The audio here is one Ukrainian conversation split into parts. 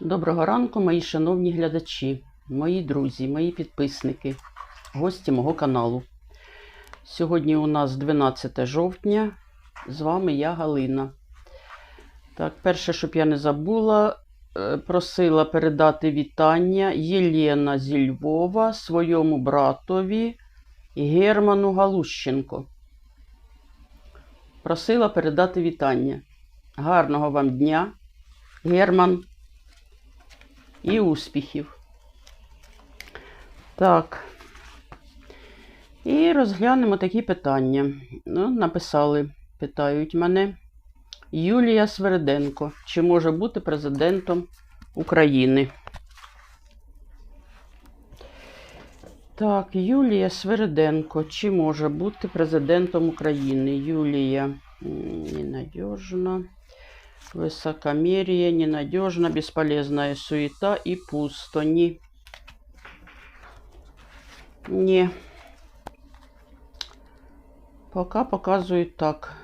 Доброго ранку, мої шановні глядачі, мої друзі, мої підписники, гості мого каналу. Сьогодні у нас 12 жовтня. З вами я Галина. Так, перше, щоб я не забула, е, просила передати вітання Єлена зі Львова своєму братові Герману Галущенко. Просила передати вітання. Гарного вам дня, Герман і успіхів. Так. І розглянемо такі питання. Ну, написали, питають мене. Юлія Сверденко. Чи може бути президентом України? Так, Юлія Сверденко. Чи може бути президентом України? Юлія м, ненадежна. Высокомерие, ненадежно, бесполезная суета и пусто. Не. Не. Пока показують так.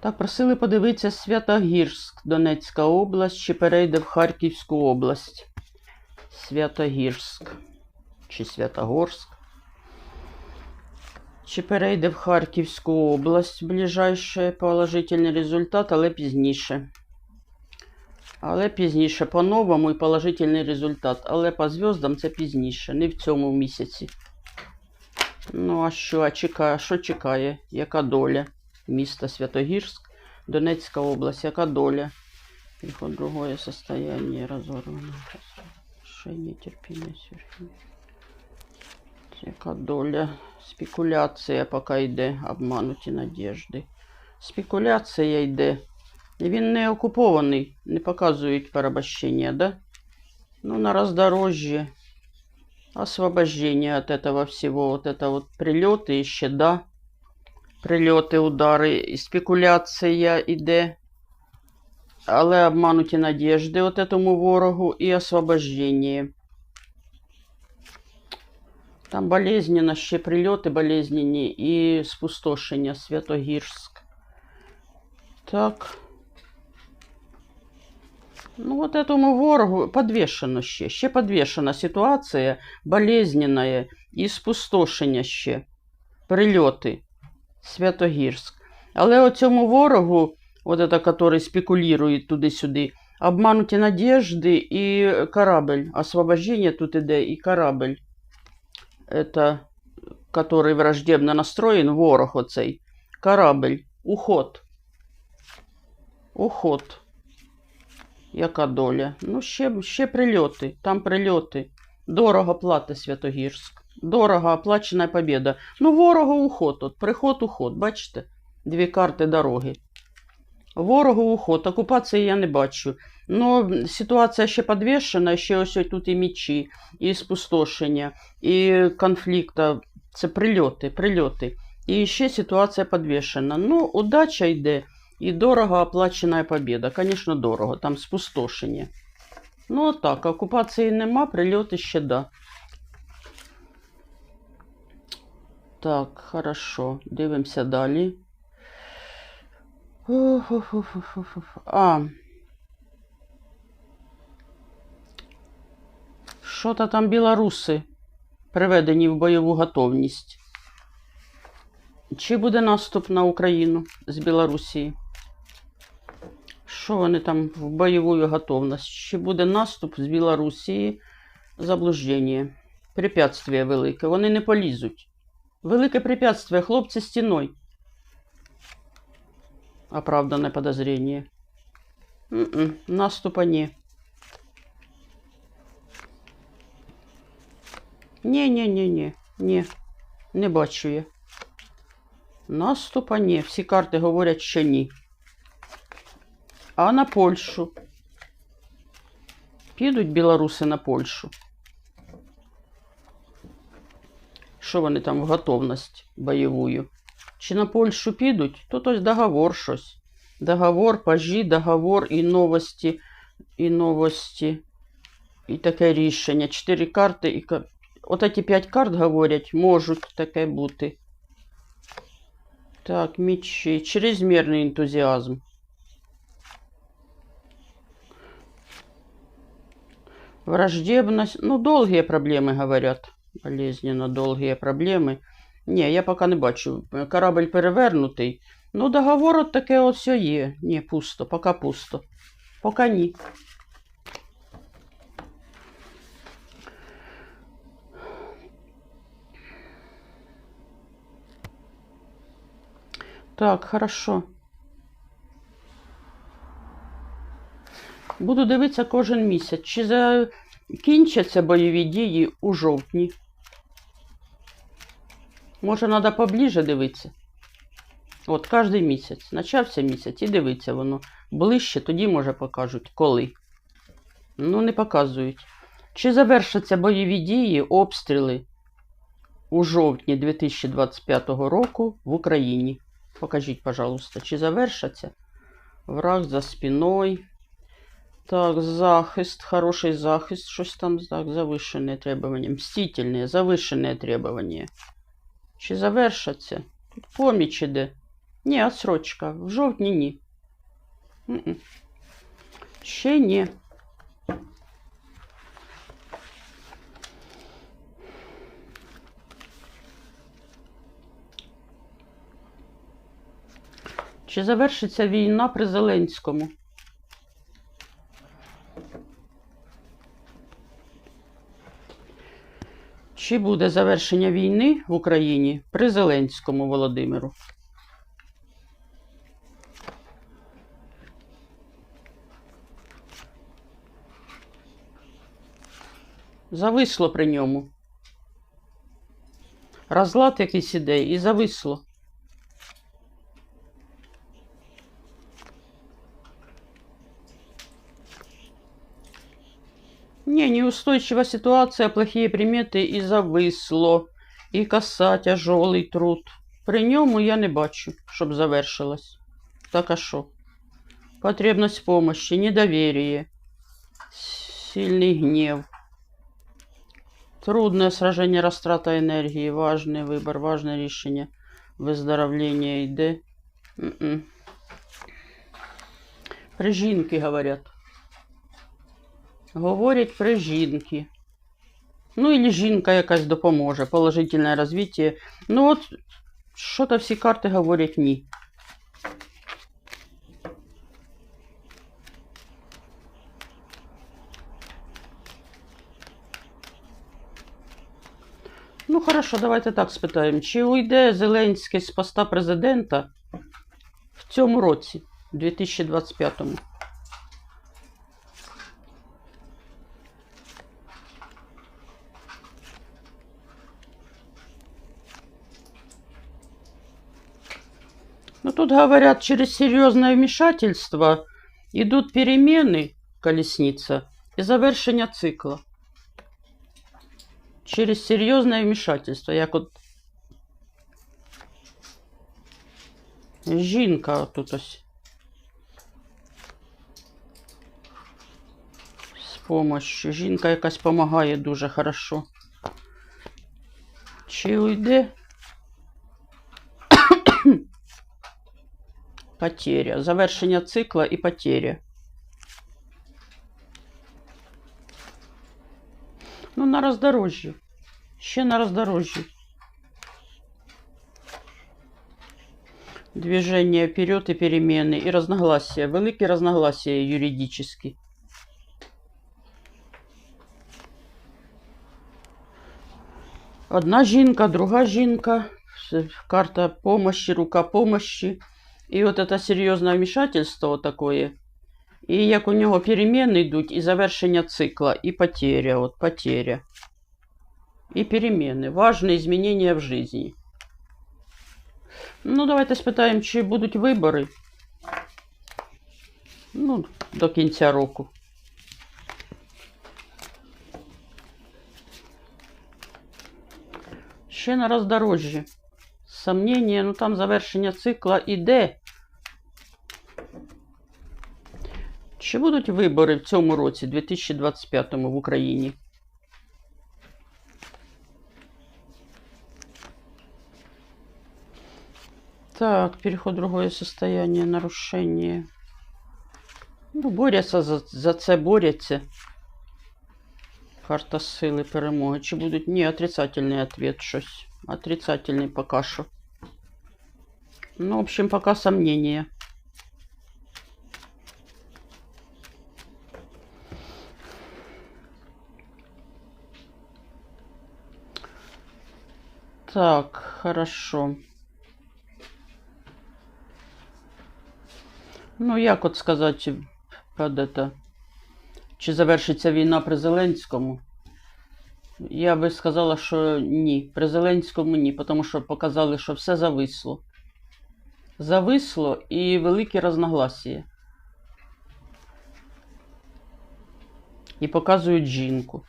Так, просили подивитися Святогірськ, Донецька область, чи перейде в Харківську область. Святогірськ. Чи Святогорськ. Чи перейде в Харківську область ближайший положительний результат, але пізніше. Але пізніше по-новому і положительний результат. Але по зв'яздам це пізніше, не в цьому місяці. Ну, а що, а чекає, що чекає? Яка доля? Місто Святогірськ, Донецька область, яка доля? В другое состояние разорвано. Решение, терпимость, терпимость. Яка доля? Спекуляція поки йде, обмануті надіжди. Спекуляція йде. І Він не окупований, не показують порабощення, да? Ну, на роздорожжі. Освобождение от этого всего. Вот это вот прильоти ще, да? Прильоти, удари, і спекуляція йде. Але обмануті надіжди от этому ворогу і освобождение. Там болезненно ще прильоти болезненні і спустошення Святогірськ. Так. Ну, вот этому ворогу подвешено ще. Ще подвешена ситуація болезненная і спустошення ще. Прильоти. Святогірськ. Але оцьому ворогу, от это, который спекулює туди-сюди, обмануті надежди і корабль. Освобождення тут іде і корабль это, который враждебно настроен, ворог оцей, корабль, уход. Уход. Яка доля? Ну, ще, ще прильоти, там прильоти. Дорого платить Святогірськ. Дорого оплачена побіда. Ну, ворогу уход, от, приход, уход, бачите? Дві карти дороги. Ворогу уход, окупації я не бачу. Ну, ситуація ще підвішена, ще ось тут і мечі, і спустошення, і конфлікта. Це прильоти, прильоти. І ще ситуація підвішена. Ну, удача йде і дорого оплачена побіда. Звісно, дорого, там спустошення. Ну, так, окупації нема, прильоти ще да. Так, хорошо. Дивимося далі. Ух-ух-ух-ух-ух. А. Що-то там білоруси приведені в бойову готовність. Чи буде наступ на Україну з Білорусі? Що вони там в бойову готовність? Чи буде наступ з Білорусі? Заблуждення. Препятствие велике. Вони не полізуть. Велике препятствие, хлопці стіною. Оправданное подозрение. Наступа не. Ні-ні-ні-ні. Ні. Не бачу я. Наступа ні. Всі карти говорять, що ні. А на Польщу. Підуть білоруси на Польщу. Що вони там в готовність бойовую? Чи на Польщу підуть, то ось договор щось. Договор, пажі, договор і новості, і новості. І таке рішення. Чотири карти і От ці п'ять карт говорять, можуть таке бути. Так, мечі. Чрезмірний ентузіазм. Враждебность. Ну, долгие проблемы, говорят. Болезненно долгие проблемы. Ні, я поки не бачу. Корабль перевернутий. Ну, договор от таке от все є. Ні, пусто, поки пусто. Поки ні. Так, хорошо. Буду дивитися кожен місяць, чи закінчаться бойові дії у жовтні. Може, треба поближе дивитися. От кожен місяць. Почався місяць і дивиться воно. Ближче, тоді, може, покажуть, коли. Ну, не показують. Чи завершаться бойові дії, обстріли у жовтні 2025 року в Україні? Покажіть, пожалуйста, чи завершаться? Враг за спиною. Так, захист, хороший захист. Щось там так, завищене требування. Мстительне, завищене требування. Чи завершаться? Тут поміч іде. Ні, отсрочка. В жовтні ні. М-м. Ще ні. Чи завершиться війна при Зеленському? Чи буде завершення війни в Україні при Зеленському Володимиру? Зависло при ньому. Розлад якийсь іде і зависло. Не, неустойчивая ситуация, плохие приметы і зависло, і коса, тяжелий труд. При ньому я не бачу, щоб завершилось. Так а що? Потребность помощи, недоверие, сильный гнев. Трудное сражение, растрата энергии, важный выбор, важное решение. Выздоровление йде. М-м. При жінки, говорять. Говорять при жінки. Ну, і жінка якась допоможе. Положительне розвиття. Ну, от, що-то всі карти говорять ні. Ну, хорошо, давайте так спитаємо. Чи уйде Зеленський з поста президента в цьому році, 2025-му? тут говорят, через серьезное вмешательство идут перемены, колесница, и завершення цикла. Через серьезное вмешательство. Як от жінка тут ось. З помощью. Жінка якась допомагає дуже хорошо. Чи уйде? Потеря. Завершення цикла і потеря. Ну, на роздорожжі. Ще на роздорожжі. Движение вперед и перемены. И разногласия. Великі разногласия юридически. Одна жінка, друга жінка. С- Карта помощи, рука помощи. І от це серйозне вмішательство такое. І як у нього переміни йдуть, і завершення цикла, і потеря, от потеря. І переміни. Важні змінення в житті. Ну, давайте спитаємо, чи будуть вибори. Ну, до кінця року. Ще на роздорожжі. Сомнення, ну там завершення цикла іде. Чи будуть вибори в цьому році, 2025 в Україні? Так, переход в другое состояние, нарушение. Ну, борються за, за це борються. Карта сили перемоги. Чи будуть. Ні, отрицательний ответ щось. Отрицательний поки що. Ну, в общем, пока сомнения. Так, хорошо. Ну, як от сказати, під это, чи завершиться війна при Зеленському? Я би сказала, що ні. При Зеленському ні, тому що показали, що все зависло. Зависло і великі розногласія. І показують жінку.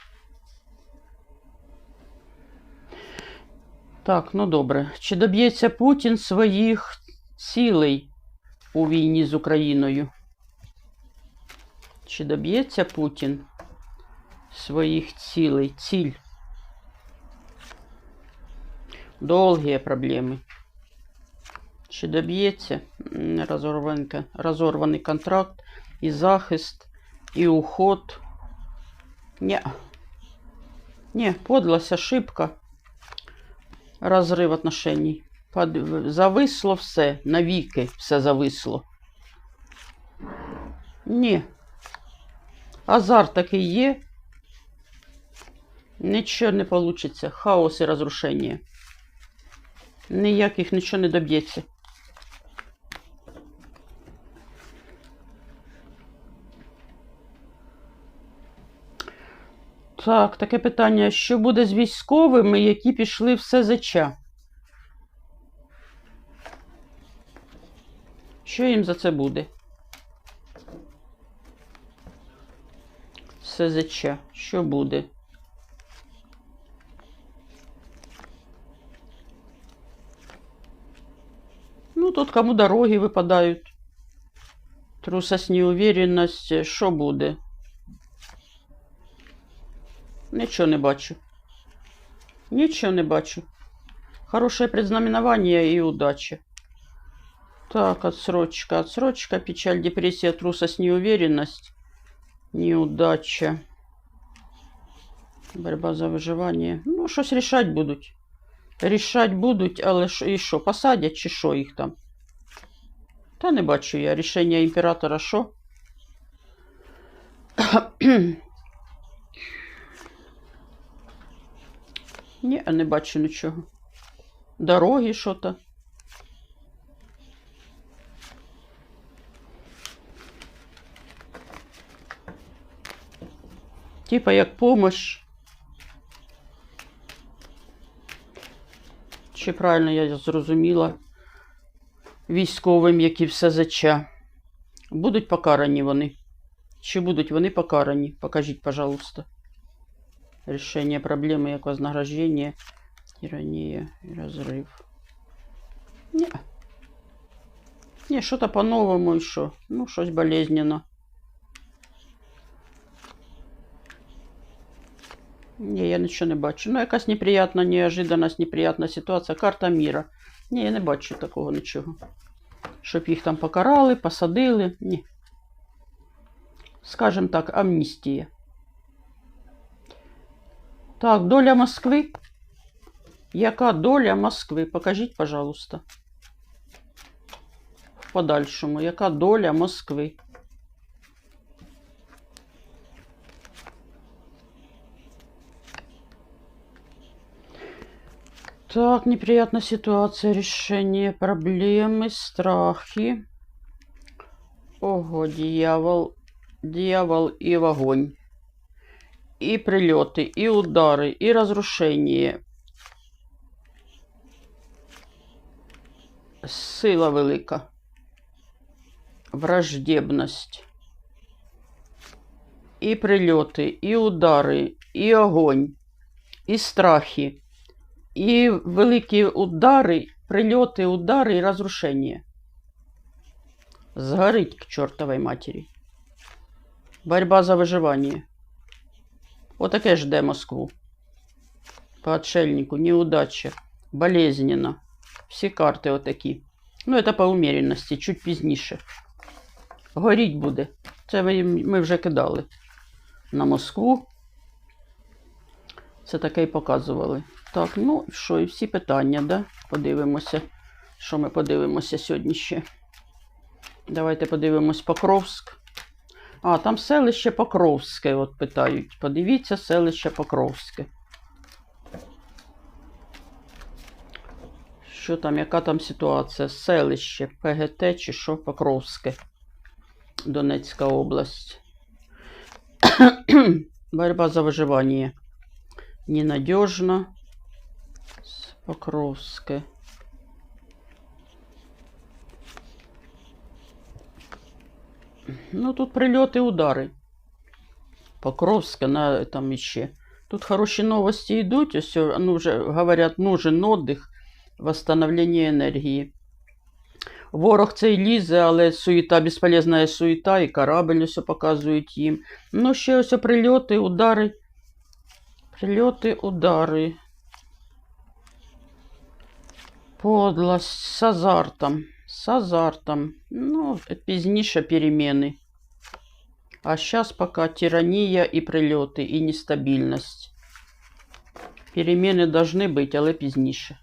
Так, ну добре. Чи доб'ється Путін своїх цілей у війні з Україною? Чи доб'ється Путін своїх цілей? Ціль. Довгі проблеми. Чи доб'ється розорваний контракт, і захист, і уход? Ні. Ні, подлость, ошибка. Розрив отношений. Зависло все, навіки все зависло. Ні. Азарт такий є. Нічого не вийде. Хаос і розрушення. Ніяких нічого не доб'ється. Так, таке питання. Що буде з військовими, які пішли в СЗЧ? Що їм за це буде? СЗЧ. Що буде? Ну, тут кому дороги випадають. Трусость, неуверенность. Що буде? Нічого не бачу. Нічого не бачу. Хорошее предзнаменование и удача. Так, отсрочка, отсрочка, печаль, депрессия, трусость, неуверенность, неудача. Борьба за виживання. Ну, щось рішать будуть. Рішать будуть, але що, і що, посадять чи що їх там? Та не бачу я. Рішення імператора що? Ні, не бачу нічого. Дороги що-то. Типа як помощь. Чи правильно я зрозуміла військовим, які все зача. Будуть покарані вони. Чи будуть вони покарані? Покажіть, пожалуйста. Решение проблемы, як вознаграждение, тирания и разрыв. Не. Не, что-то по-новому еще. Ну, щось болезненно. Ні, я нічого не бачу. Ну, якась неприятна неожиданность, неприятна ситуація. Карта міра. Ні, я не бачу такого нічого. Щоб їх там покарали, посадили. Ні. Скажем так, амністія. так, доля Москви. Яка доля Москви? Покажіть, пожалуйста. В подальшому. Яка доля Москви? Так, неприятная ситуация, решение проблемы, страхи. Ого, дьявол, дьявол и в. И прилеты, и удары, и разрушение. Сила велика. Враждебность. И прилеты, и удары, и огонь, и страхи. І великі удари, прильоти, удари і розрушення. Згорить к чортовій матері. Борьба за виживання. Отаке жде Москву. По отшельнику, неудача, болезненно. Всі карти отакі. Ну, це по умеренності, чуть пізніше. Горіть буде. Це ми вже кидали на Москву. Це таке і показували. Так, ну що, і всі питання, да? Подивимося. Що ми подивимося сьогодні ще? Давайте подивимось Покровськ. А, там селище Покровське, от питають. Подивіться селище Покровське. Що там, яка там ситуація? Селище, ПГТ чи що Покровське? Донецька область. Борьба за выживание. Ненадежно. Покровське. Ну, тут прильоти, удари. Покровське, на, там іще. Тут хороші новості йдуть. Ось, ну, вже говорять, нужен отдих, восстановлення енергії. Ворог цей лізе, але суєта, безполезна суєта, і корабль ось показують їм. Ну, ще ось прильоти, удари. Прильоти, удари. Подлость з азартом. З азартом. Ну, пізніше переміни. А зараз поки тиранія і прильоти, і нестабільність. Переміни должны бути, але пізніше.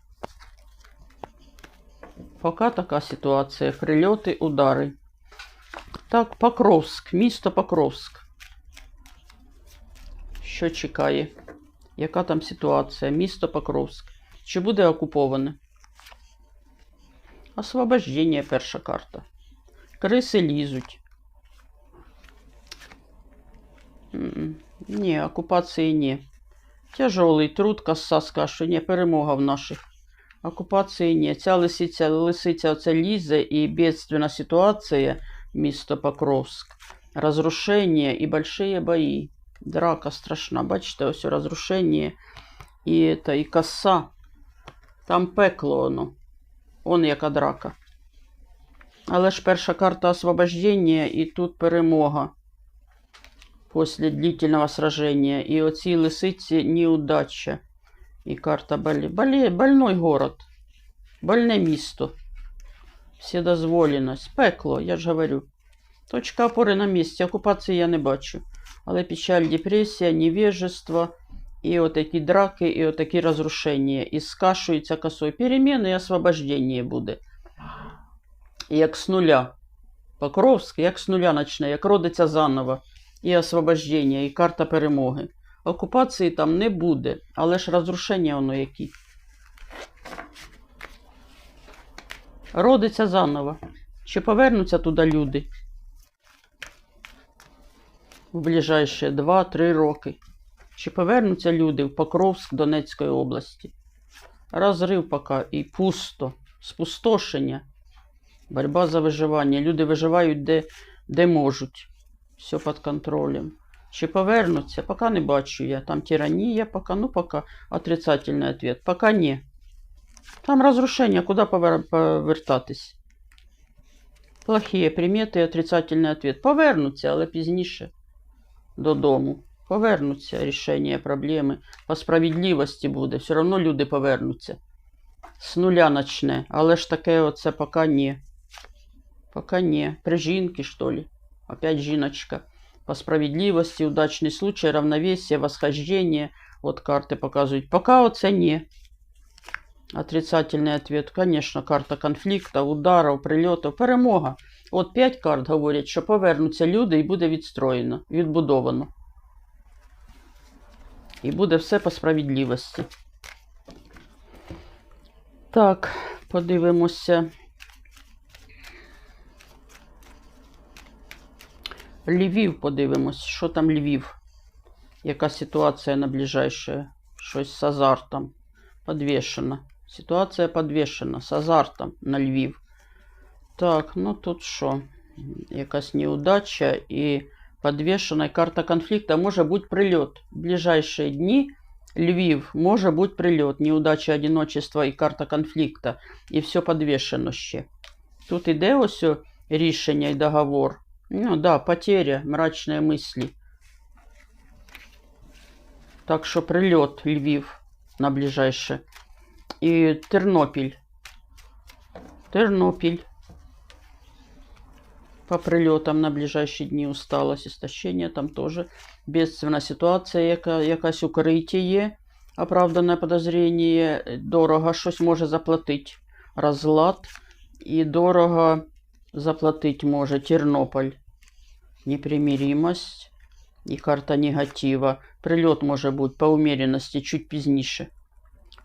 Поки така ситуація. Прильоти, удари. Так, Покровськ, місто Покровськ. Що чекає? Яка там ситуація? Місто Покровськ. Чи буде окуповане? Освобождення перша карта. Криси лізуть. Ні, окупації ні. Тяжелий труд, коса скаже, ні, перемога в наших. Окупації ні. Ця лисиця, лисиця оце лізе і бедственна ситуація, місто Покровськ. Разрушення і большие бої. Драка страшна. Бачите, ось розрушення і, та, і коса. Там пекло воно. Он яка драка. Але ж перша карта освобождення і тут перемога. Після длительного сраження. І оцій лисиці неудача. І карта болі. Болі... Больной город. Больне місто. Вседозволеність. Пекло, я ж говорю. Точка опори на місці. Окупації я не бачу. Але печаль, депресія, невежество, і отакі драки, і отакі розрушення. І скашується косою. Переміни і освобождення буде. Як з нуля. Покровськ, як з нуля почне, як родиться заново. І освобождення, і карта перемоги. Окупації там не буде, але ж розрушення воно які. Родиться заново. Чи повернуться туди люди? В ближайші 2-3 роки. Чи повернуться люди в Покровськ Донецької області? Розрив поки і пусто, спустошення, боротьба за виживання. Люди виживають де, де можуть. Все під контролем. Чи повернуться? Поки не бачу я. Там тиранія, поки, ну поки отрицательний ответ. Поки ні. Там розрушення, куди повер... повертатись? Плохі примети, отрицательний ответ. Повернуться, але пізніше додому. Повернуться рішення проблеми. По справедливості буде. Все одно люди повернуться. З нуля начне. Але ж таке оце поки ні. Поки ні. При жінки, що ли? Опять жіночка. По справедливости, удачный случай, равновесие, восхождение. Вот карты показывают. Пока оце не. Отрицательный ответ. Конечно, карта конфлікта, ударів, прильотів, перемога. От 5 карт говорять, що повернуться люди і буде відстроєно, відбудовано. І буде все по справедливості. Так, подивимося. Львів подивимось, що там Львів. Яка ситуація на ближайшее? Щось з азартом. Подвешена. Ситуація подвешена з азартом на Львів. Так, ну тут що? Якась неудача і подвешена карта конфлікта. Може бути прильот. В ближайші дні Львів може бути прильот. Неудача одиночества і карта конфлікта. І все подвешено ще. Тут іде ось рішення і договор. Ну да, потеря, мрачные мысли. Так що прильот Львів на ближайше. І Тернопіль. Тернопіль. По прильотам на ближайші дні усталость, істощення. Там теж бедственна ситуація, яка, якась укриття є. Оправдане дорого щось може заплатити. Розлад і дорого заплатити може Тернополь. Непримиримость і карта негатива. Прильот може бути по умеренності чуть пізніше.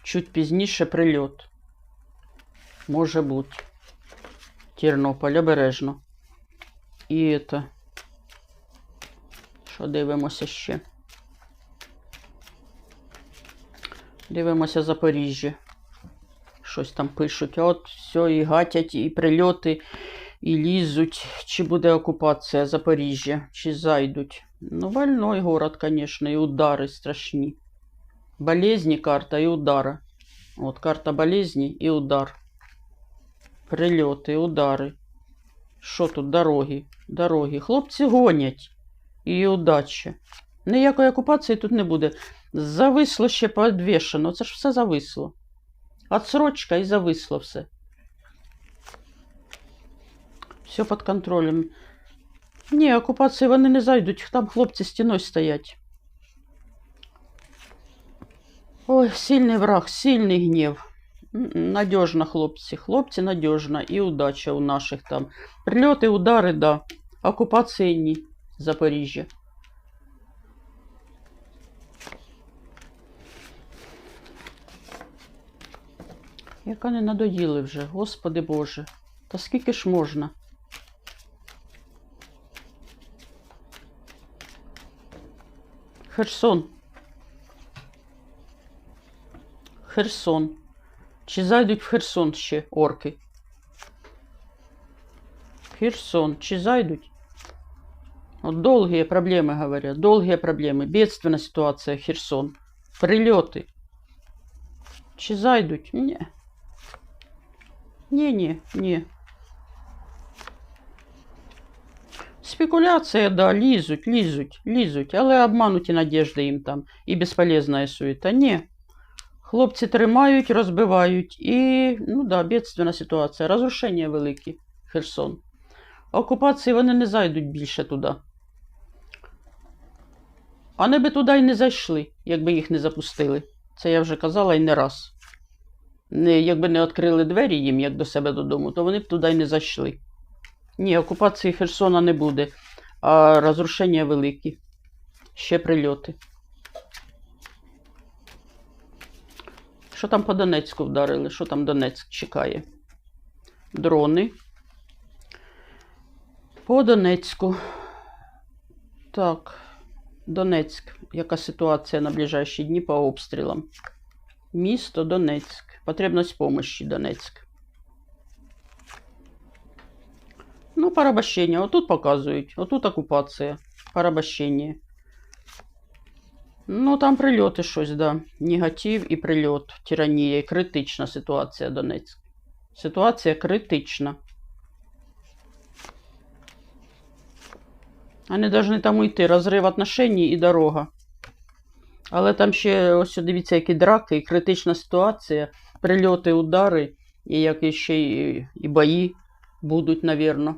Чуть пізніше прильот. Може бути. Тернополь, обережно. І це. Що дивимося ще? Дивимося Запоріжжя. Щось там пишуть. А от все, і гатять, і прильоти, і лізуть. Чи буде окупація Запоріжжя, чи зайдуть. Ну, больной город, конечно, і удари страшні. Болезні карта і удари. От карта болезні і удар. Прильоти, удари. Що тут? Дороги. Дороги. Хлопці гонять. І удачі. Ніякої окупації тут не буде. Зависло ще подвішено. Це ж все зависло. Отсрочка і зависло все. Все під контролем. Ні, окупації вони не зайдуть. Там хлопці стіною стоять. Ой, сильний враг, сильний гнів. М-м, Надежно, хлопці. Хлопці надежно. І удача у наших там. Прильоти, удари, да. Окупації ні. Запоріжжя. Яка не надоїли вже, господи Боже. Та скільки ж можна? Херсон. Херсон. Чи зайдуть в Херсон ще орки? Херсон. Чи зайдуть? Вот долгие проблемы, говорят. Долгие проблемы. Бедственная ситуация, Херсон. Прильоти. Чи зайдуть? Ні. Ні, ні, ні. Спекуляція, да, лізуть, лізуть, лізуть, але обмануті надіжди їм там і безполезна суета. Ні. Хлопці тримають, розбивають і, ну да, бедственна ситуація. Розрушення великі. Херсон. Окупації вони не зайдуть більше туди. Вони би туди й не зайшли, якби їх не запустили. Це я вже казала і не раз. Не, якби не відкрили двері їм, як до себе додому, то вони б туди й не зайшли. Ні, окупації Херсона не буде, а розрушення великі. Ще прильоти. Що там по Донецьку вдарили? Що там Донецьк чекає? Дрони. По Донецьку. Так. Донецьк. Яка ситуація на ближайші дні по обстрілам? Місто Донецьк. Потребність помощи Донецьк. Ну, порабощення. Отут показують. Отут окупація. Порабощення. Ну, там прильоти щось, да. Негатив і прильот. Тиранія. Критична ситуація Донецьк. Ситуація критична. Вони повинні там уйти. Розрив отношень і дорога. Але там ще, ось дивіться, які драки, і критична ситуація, прильоти, удари, і як ще і, і бої будуть, навірно.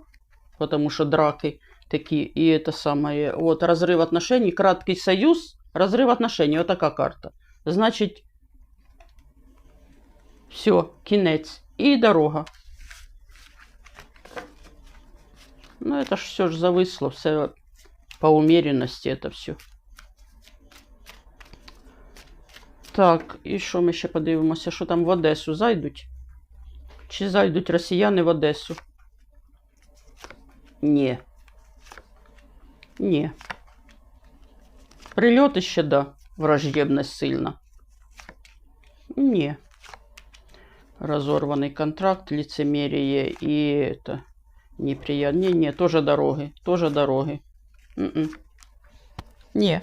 Тому що драки такі. І це саме. От розрив отношений, краткий союз, розрив отношений. Отака карта. Значить, все, кінець. І дорога. Ну, это ж все ж зависло, все по умеренности это все. Так, і що ми ще подивимося, що там в Одесу зайдуть? Чи зайдуть росіяни в Одесу? Ні. Ні. Прильоти ще, да, враждебність сильна. Ні. Разорванный контракт, лицемерие и это неприятно. Не, не, тоже дороги, тоже дороги. М-м. Ні.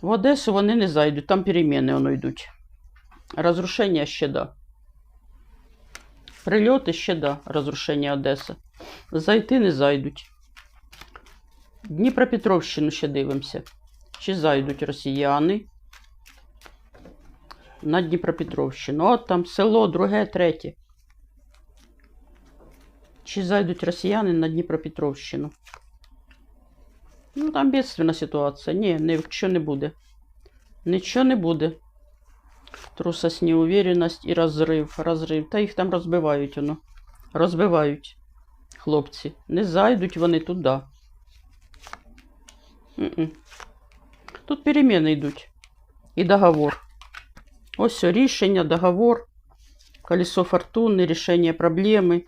В Одесу вони не зайдуть, там переміни воно йдуть. Розрушення ще да. Прильоти ще да, розрушення Одеси. Зайти не зайдуть. Дніпропетровщину ще дивимося. Чи зайдуть росіяни на Дніпропетровщину? От там село, друге, третє. Чи зайдуть росіяни на Дніпропетровщину? Ну, там бедственна ситуація. Ні, ні, що не буде. Нічого не буде. Трусость, неуверенность і розрив. Розрив. Та їх там розбивають воно. Розбивають. Хлопці. Не зайдуть вони туди. Тут переміни йдуть. І договор. Ось все, рішення, договор. Колесо фортуни, рішення проблеми.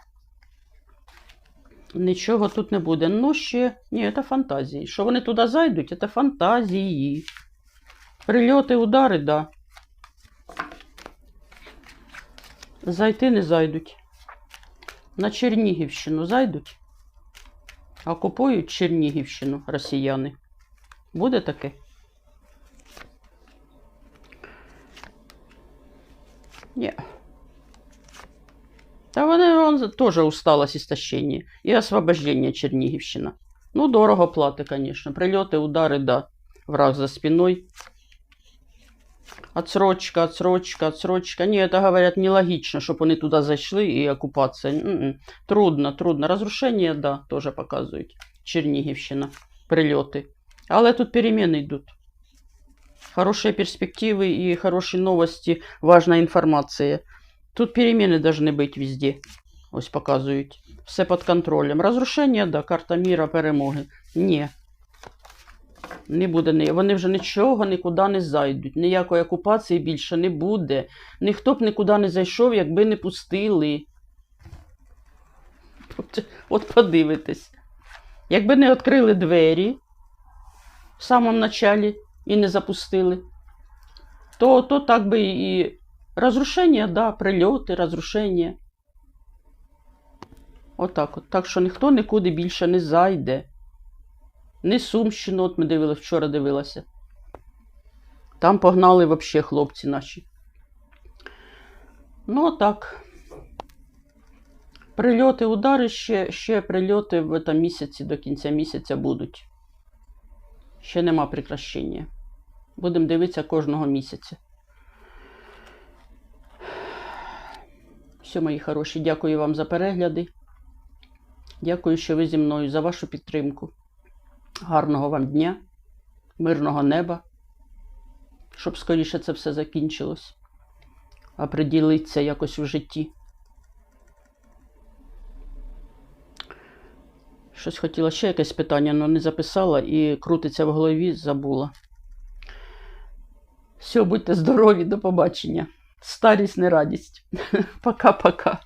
Нічого тут не буде. Ну, ще. Ні, це фантазії. Що вони туди зайдуть, це фантазії. Прильоти, удари, да. Зайти не зайдуть. На Чернігівщину зайдуть. Окупують Чернігівщину росіяни. Буде таке? Ні. Та вони вон, теж усталость істощення. І освобождення Чернігівщина. Ну, дорого плати, звісно. Прильоти, удари, да. Враг за спиной. Отсрочка, отсрочка, отсрочка. Ні, это говорят нелогично, щоб вони туди зайшли і окупація. Трудно, трудно. Разрушення, да, теж показують. Чернігівщина, прильоти. Але тут переміни йдуть. Хорошие перспективы и хорошие новости, важная информация. Тут перемены должны быть везде. Ось показують. Все під контролем. Розрушення, да, карта міра, перемоги. Ні. Не буде. ні- Вони вже нічого нікуди не зайдуть. Ніякої окупації більше не буде. Ніхто б нікуди не зайшов, якби не пустили. От, от подивитесь. Якби не відкрили двері в самому началі і не запустили, то, то так би і розрушення, да, прильоти, розрушення. Отак от. Так що ніхто нікуди більше не зайде. Не Сумщину, от ми дивилися, вчора дивилася. Там погнали взагалі хлопці наші. Ну, отак. Прильоти, удари ще, ще прильоти в этом місяці до кінця місяця будуть. Ще нема прекращення. Будемо дивитися кожного місяця. Все, мої хороші, дякую вам за перегляди. Дякую, що ви зі мною за вашу підтримку. Гарного вам дня, мирного неба, щоб скоріше це все закінчилось. А приділитися якось в житті. Щось хотіла ще якесь питання, але не записала і крутиться в голові, забула. Все, будьте здорові, до побачення. Старість не радість. Пока-пока.